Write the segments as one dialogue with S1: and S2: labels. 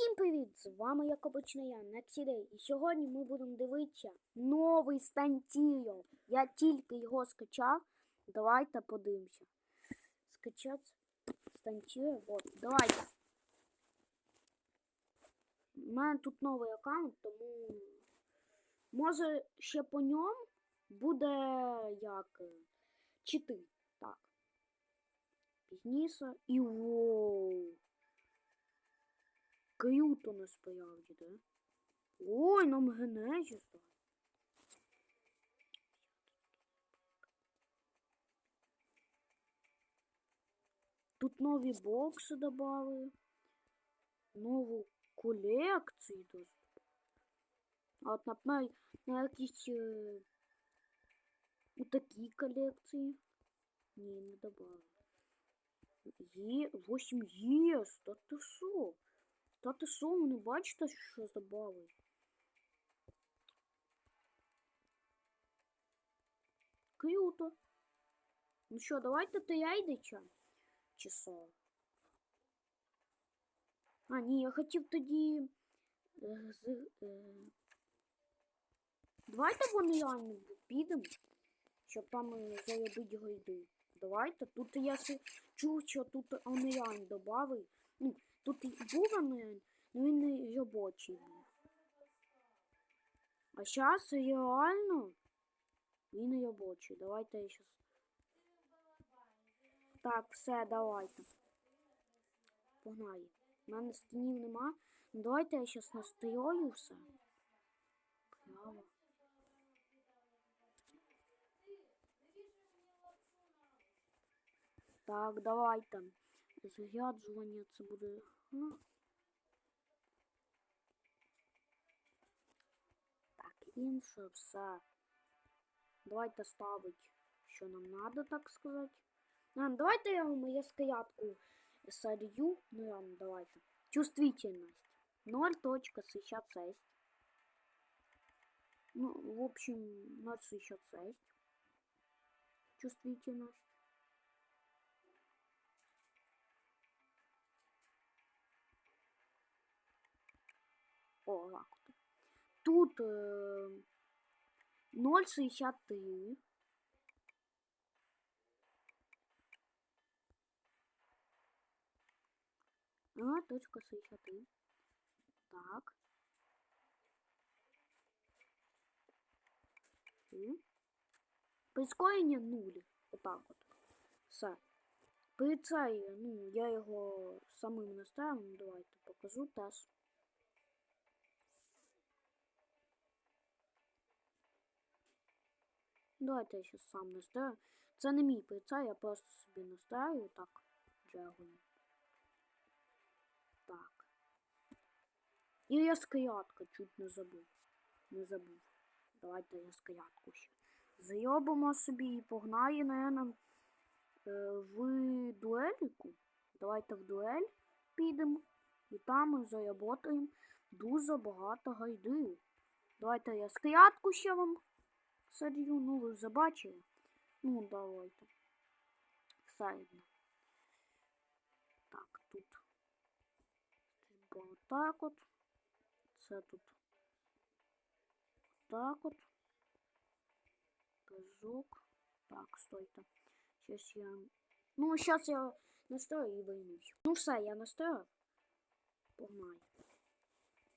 S1: Всім привіт! З вами як обично я, Нексідей. І сьогодні ми будемо дивитися новий Стантіо. Я тільки його скачав. Давайте подивимося. Скачати Стантіо. Вот, давайте. У мене тут новий аккаунт, тому може ще по ньому буде як е, чити. Так. Пізніше. І воу. Круто насправді, да? Ой, нам генезіс дай. Тут нові бокси додали. Нову колекцію даже. А от, на якісь е, у такі колекції. Ні, не додали. Є 8 єс, та ти що? Та ти що, не бачите, що забави? Круто. Ну що, давайте ти яйдича? Чи що? А, ні, я хотів тоді. е, з, е, Давайте в онлайн підемо, щоб там е, заробити гайди. Давайте. Тут я чув, що тут онлайн додали. Ну, Тут був онлайн, але він не робочий був. А зараз реально він робочий. Давайте я щас. Так, все, давайте. Погнали. У мене скінів нема. Ну, давайте я зараз настрою все. Право. Так, давайте. Заряджування це буде. Ну. Так, інше все. Давайте ставить, що нам надо, так сказати. А, давайте я вам я скаятку солью. Ну, ладно, давайте. Чувствительность. 0.66. Ну, в общем, 0.66. Чувствительность. О, так. Тут е, 0,63. А, точка 63. Так. Прискорення 0. Отак от. Все. При цей, ну, я його самим наставив, давайте покажу теж. Давайте я сейчас сам настрою. Це не мій прицел, я просто собі настраю так. Джегуні. Так. І я скаятка чуть не забув. Не забув. Давайте я скаятку ще. Зайобимо собі і погнає, наверное, в дуеліку. Давайте в дуель підемо. І там ми заработаємо дуже багато гайди. Давайте я скаятку ще вам Садю, ну ви вже. Ну, давайте. Все одно. Так, тут. Тут так от. Це тут. Так от. Прыжок. Так, стойте. Сейчас я... Ну, сейчас я настрою і виймусь. Ну все, я настроїв. Погнали.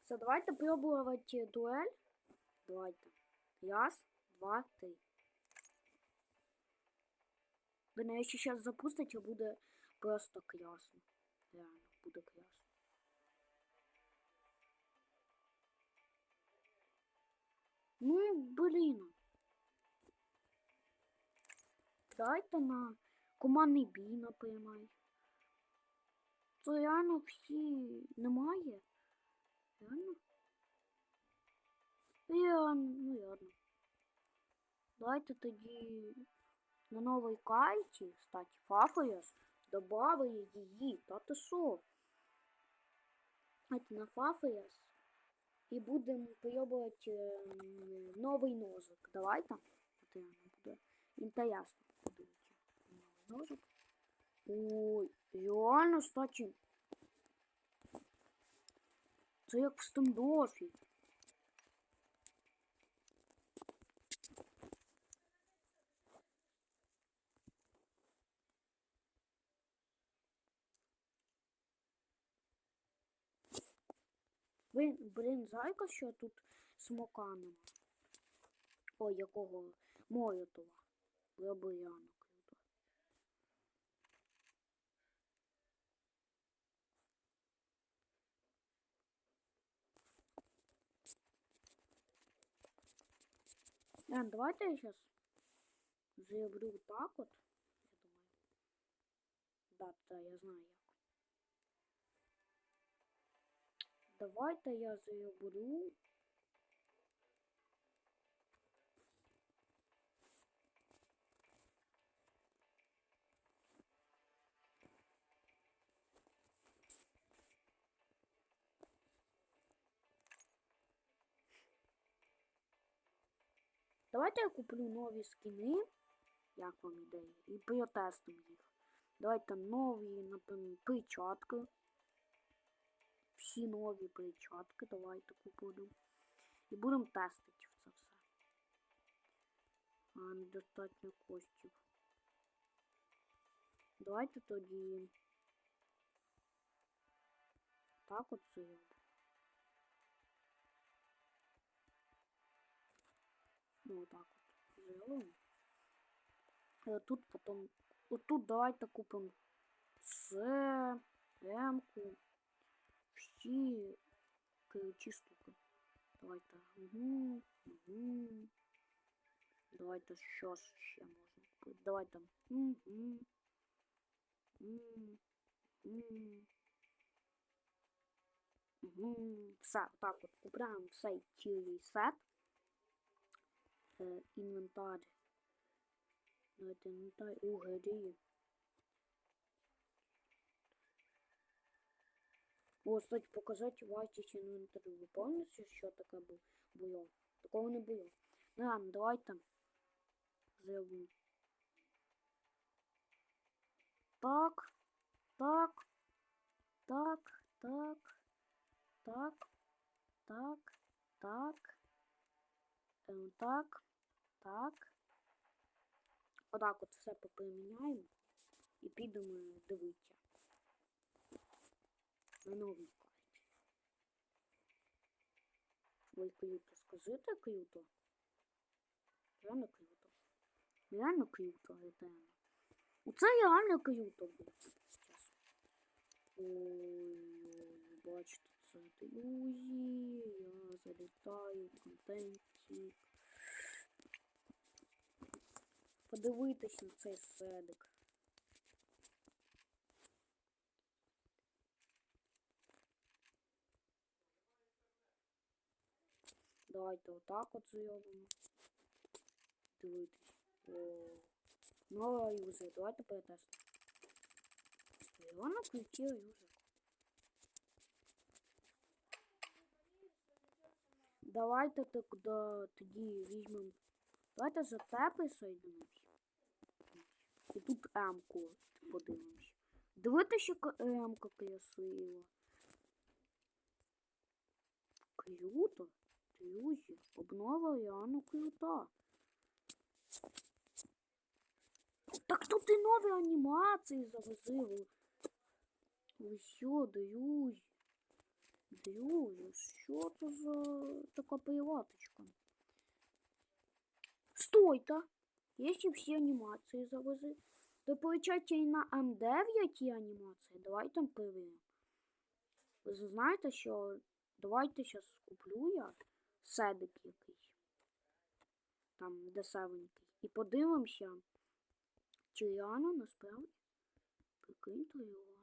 S1: Все, давайте пробувати дуель. Давайте. Раз Блин, якщо зараз запустить, буде просто класно. Реально, буде класно. Ну, блін. Дайте на командний бій, наприклад. Це реально всі немає. Реально? Реально, ну ладно. Давайте тоді на новій карті, кстати, Фафояс, добавили її. Та ти що? Давайте на Фафояс. І будемо пробувати ем, новий ножик. Давайте. Інтересно подивитися. Новий ножик. Ой, реально, кстати. Це як в стендофі. Блін, блін, зайка, що тут смока нема. Ой, якого молотова. Лабоянок. Э, давайте я сейчас заявлю так вот. Я думаю. Да, да, я знаю Давайте я заявлю. Давайте я куплю нові скини. Як вам ідея? І протестимо їх. Давайте нові, напевно, перчатки. Всі нові перчатки. Давайте куплю. І будемо тестити це все. А, недостатньо коштів. Давайте тоді. Так от зробимо. Ну, вот так вот сделаем. Э, Тут потом... Вот тут давайте купим С, М-ку, всі ключі штуки. Давайте. Угу, угу. Давайте що ще можна купити. Давайте. Угу. Угу. Угу. Все, так от купляємо цей цілий сет. Е, інвентар. Давайте інвентар у. О, кстати, показати вартість інвентарю. Ви пам'ятаєте, що таке бу- було? Такого не було. Ну ладно, давайте зробимо. Так, так, так, так, так, так, так. Ем, так, так. Отак от все поприміняємо і підемо дивитися. На новій. Ой, круто. Скажите круто. Реально круто. Реально круто, реально. Оце реально круто буде. Зараз. Ой, бачите, це друзі. Я залітаю контентик. Подивитись на цей седик. Давайте отак от зробимо. Дивитись. Нова юзер. Давайте перетестимо. Вона включила юзер. Давайте тогда тоді візьмемо. Давайте за те присоединимося. І тут М-ку подивимось. Дивитися, яка М-ка красива. Круто. Друзі, обнова реально крута. Так тут і нові анімації завозили. Ви що, друзі? Друзі, що це за така приваточка? Стойте! Якщо всі анімації завози, то получається і на М9 є анімації. Давайте перевіримо. Ви знаєте, що давайте зараз куплю я седик якийсь. Там десевенький. І подивимося, чи реально насправді прикиньте реально.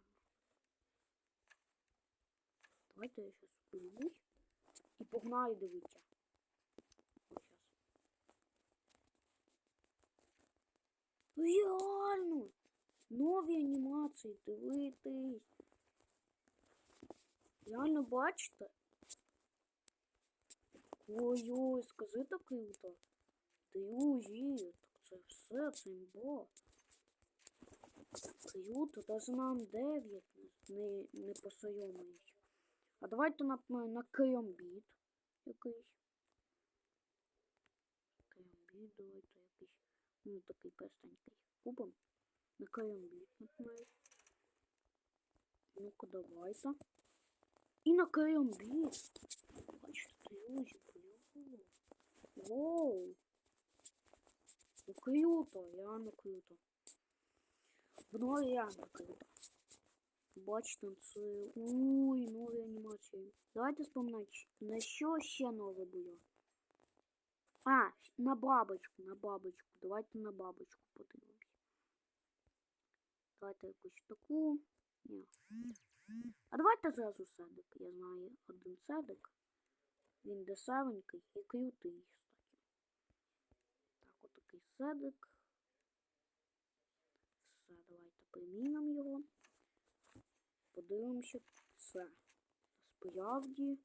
S1: Давайте я зараз подивлюсь і погнаю щас. Реально! Нові анімації, дивитись. Реально бачите? Ой-ой, скажи так круто. Друзі, так це все, це імбо. Круто, даже нам 9 не, не посоромують. А давайте на, накриємо біт якийсь. Накриємо біт, давайте якийсь. Ну, такий простенький. Купимо. Накриємо біт, наприклад. Ну-ка, давайте. І накриємо біт. Бачите, блю. Воу. Ну круто, реально круто. Воно реально круто. Бачите, це... Уй, нові анімації. Давайте вспоминати, на що ще нове було. А, на бабочку, на бабочку. Давайте на бабочку подивимось. Давайте якусь таку. Ні. А давайте зразу седик. Я знаю один седик. Він десевенький і крутий, кстати. Так, отакий седик. Все, давайте примінимо його. Подивимося це. Справді.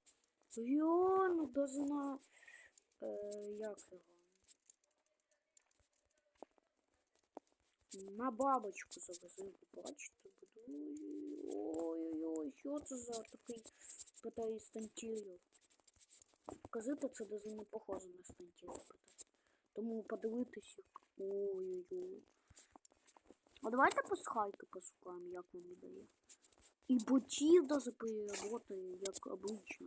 S1: Реально, даже на... Е, як його? На бабочку завезли, бачите, друзі. Ой-ой-ой, що це за такий питає стантілів? Це даже не похоже на питає. Тому подивитися. Ой-ой-ой. А давайте пасхайки пошукаємо, як вам ідея. І ботів даже переработає, як обично.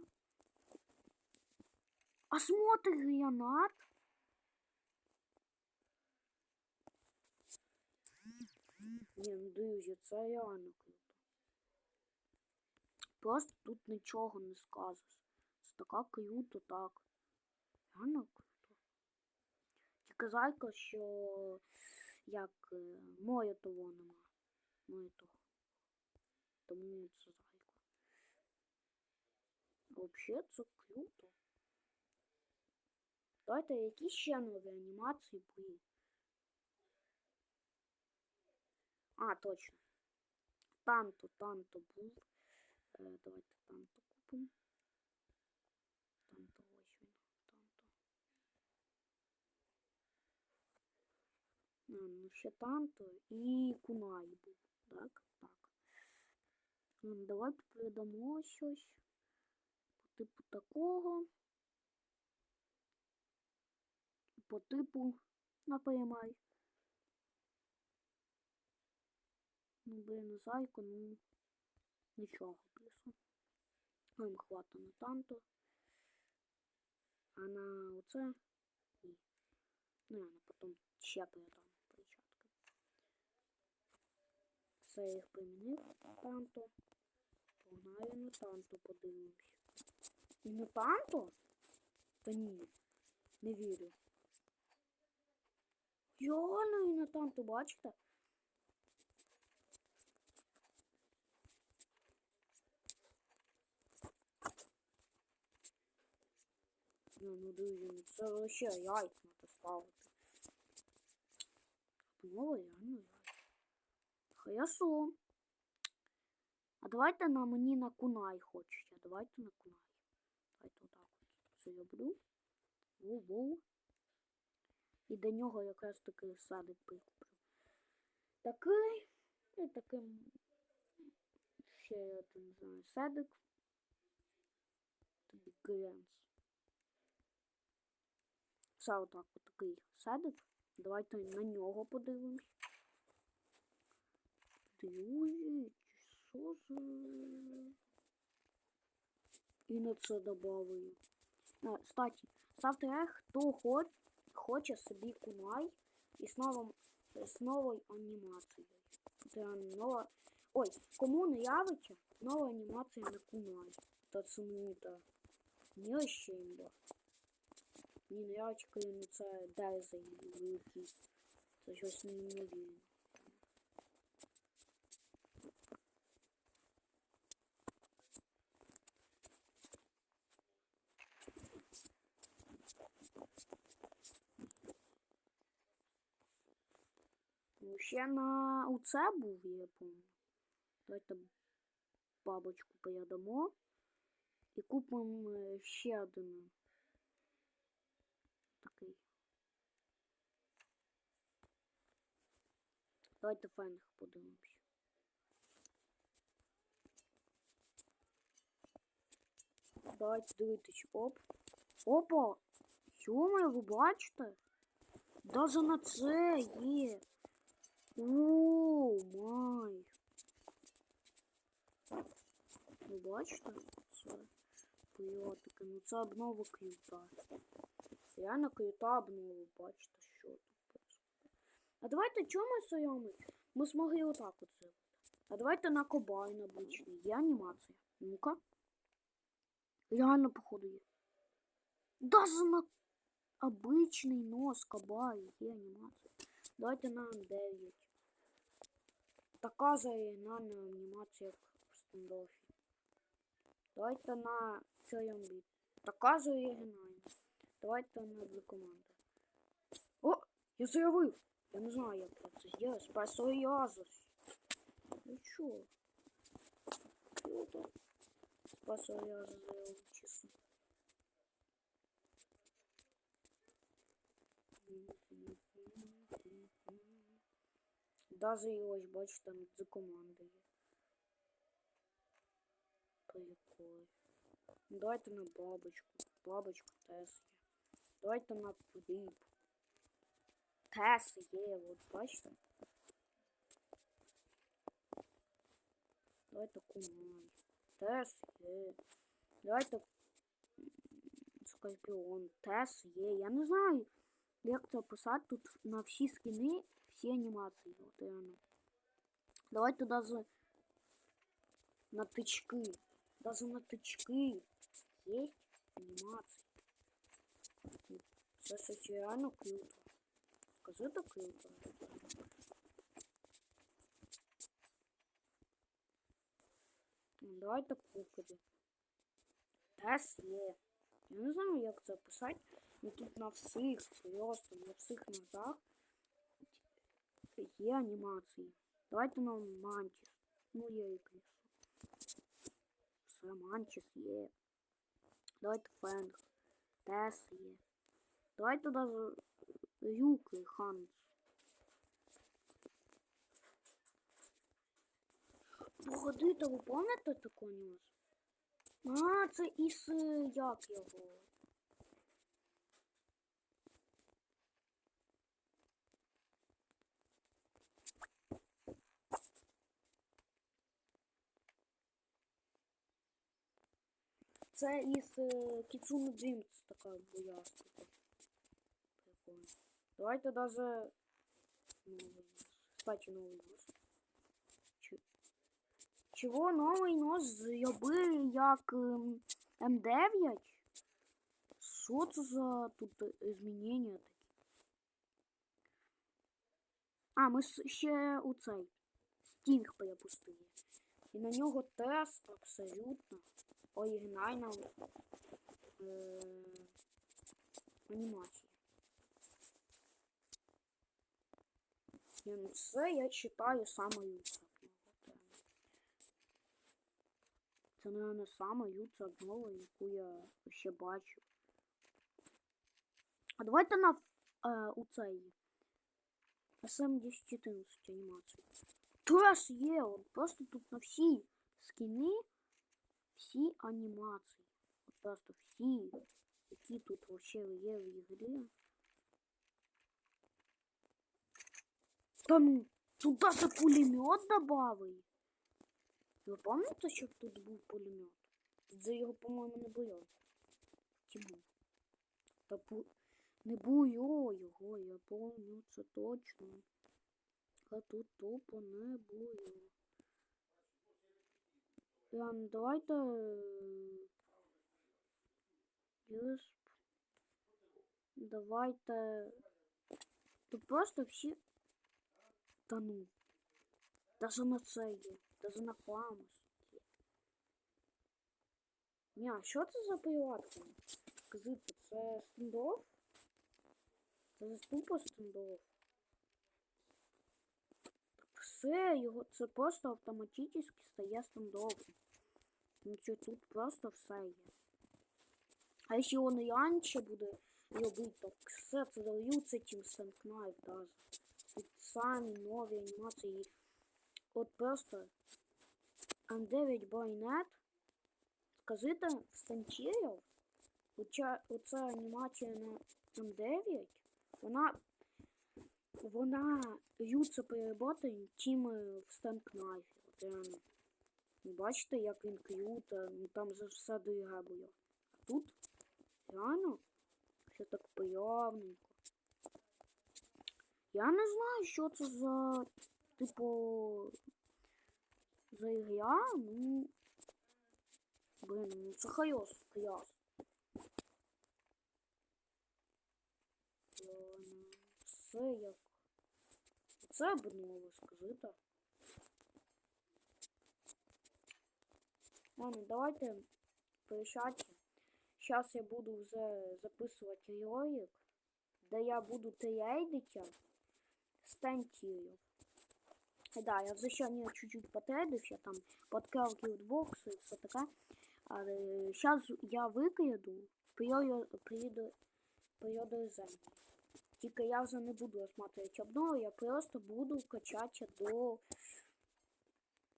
S1: А смотри гранат. Ні, ну друзі, це реально круто. Просто тут нічого не скажеш. Така круто, так. Реально круто. Тільки зайка, що як е, моє того нема. Моє того. Тому це зайка. Взагалі це круто. Давайте які ще нові анімації були. А, точно. Танто, танто був. Е, давайте танто купимо. Танто, ось він. Танто. А, ну ще танто і кунай був. Так? Так. Ну, давайте передамо щось. По типу такого. По типу напрямай. Ну, блин, зайку, ну нічого плюсу. Нам хватить на танто. А на оце ні. Ну, я потім ще передам перчатки. Я їх примінив танто. Погнали на танто подивимось. І на танто? Та ні. Не вірю. Йоно, і на танто, бачите? Ну, ну друзі, ну це вообще яйця надо ставити. Знову реально Хорошо. А давайте на мені на кунай хочеться. Давайте на кунай. Давайте отак от це роблю. Воу-воу. І до нього якраз таки садик прикуплю. Такий. І таким ще я садик. Тобі гренс. Все отак от такий садик. Давайте на нього подивимось. Друзі, що за... І на це добавлю. А, кстати, ставте лайк, хто хоч, хоче собі кунай і з, новим, з новою анімацією. Це нова... Ой, кому не явиться, нова анімація на кунай. Та це мені та не ще імба. Мені не явиться, коли ну це дезень великий. Це щось неймовірне. Ну, ще на оце був, я помню. Давайте бабочку поїдемо. І купимо е, ще один такий. Давайте файних подивимось. Давайте дивитись. Оп. Опа! Йома, ви бачите? Даже на це є. Оу, май. Ви бачите? Це пойотика. Ну це обнова крута. Реально крута обнова, бачите, що тут. происходит. А давайте чому ми соями? Ми змогли отак от зробити. А давайте на кобайн обичний. Є анімація. Ну-ка. Реально, походу, є. Даже на обичний нос кабаю є анімація. Давайте на М9. Така заігнальна анімація, як в стендофі. Давайте на Цойомбі. Така заігнальна. Давайте на дві команди. О! Я заявив! Я не знаю, як я це зробив. Спасой Азос. Ну чё? Круто. Спасой Азос заявив чесно. Даже і ось, бачиш, там за командою. Прикол. Ну, Давайте на бабочку. Бабочку теж є. Давайте на фліп. Тес є, от бачите. Давайте куман. Тес є. Давайте скорпіон. Тес є. Я не знаю, як це писати тут на всі скини, всі анімації. От реально. Давайте даже на тычки. Даже на тычки есть анімації. Це щось реально круто. Скажи то круто. Ну, Давайте куколі. Тес є. Я не знаю, як це писати. Ну тут на всіх, просто на всіх ножах є анімації. Давайте на мантіс. Ну є якийсь. Все, мантіс є. Давайте фенг. Тес є. Давайте даже Юки Ханс. Погодите, ви пам'ятаєте таку анімацію? А, це із е, як його? Це із е, Кіцуну Dreams така боязка. Прикольно. Давайте даже новый нос. Кстати, новый нос. Ч- Чого новий нос зробили як ем, М9? Що це за тут е, змінення такі? А, ми ще у цей стінг перепустили. І на нього теж абсолютно оригінальна е, анімація. Ні, ну це я читаю саме лучше. Це, мабуть, саме лучше обнова, яку я ще бачу. А давайте на е, у цей SM1014 анімацію. Теж є, просто тут на всі скини, всі анімації. От просто всі, які тут вообще є в ігрі. Та ну, тут даже пулемет добавили. Ви пам'ятаєте, що тут був пулемет? За його, по-моєму, не було. Чи був? Та пу... не було його, я пам'ятаю, це точно. А тут тупо не було. Прям давайте. Юсп. Давайте. Тут просто всі. Та ну. Даже на це. Даже на Фламус є. Ні, а що це за пилотка? Скажите, це стендов? Це тупо стендов. Все, його це просто автоматично стає стендовим. Ну що тут просто все є. А якщо він і раніше буде робити, так все це даються тим Сенкнайф даже. Тут самі нові анімації. От просто М9 Байнет сказати Станчеєв, оця, оця анімація на М9, вона, вона юце переботає, чим е, в Станкнайфі. От. Ну, бачите, як він к'юта, ну там за все доігра було. А тут реально все так появненько. Я не знаю, що це за, типу, за ігра, ну. Блин, ну це хайос, хайос. Все як. Це обнуло, скажите. Ладно, давайте порішати. Зараз я буду вже записувати ролик, де я буду трейдити стентів. Да, я вже сьогодні чуть-чуть потрейдився, там подкрав кілдбокси і все таке. Але зараз я викиду природу землі. Тільки я вже не буду осматривати обнову, я просто буду качати до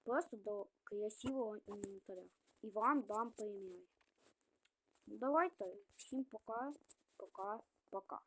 S1: просто до красивого інвентаря. І вам дам премію. Ну давайте. Всім пока, пока, пока.